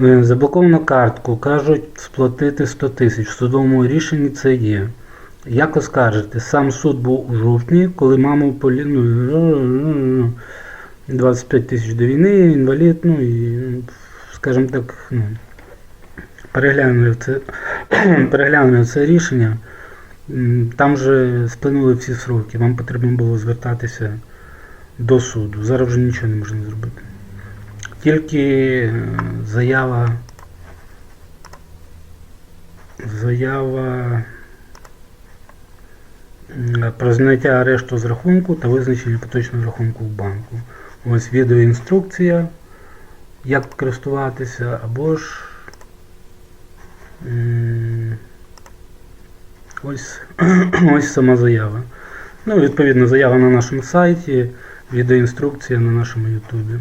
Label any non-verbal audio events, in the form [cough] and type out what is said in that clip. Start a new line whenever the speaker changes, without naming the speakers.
Е, Заблоковано картку, кажуть сплатити 100 тисяч. В судовому рішенні це є. Як оскаржити? Сам суд був у жовтні, коли маму полі... ну, 25 тисяч до війни, інвалід, ну і, скажімо так, ну, переглянули це, [clears throat] переглянули це рішення. Там вже сплинули всі сроки. Вам потрібно було звертатися до суду. Зараз вже нічого не можна зробити. Тільки е, заява. Заява про зняття арешту з рахунку та визначення поточного рахунку в банку. Ось відеоінструкція, як користуватися, або ж ось, [clears throat] ось сама заява. Ну, відповідно, заява на нашому сайті, відеоінструкція на нашому ютубі.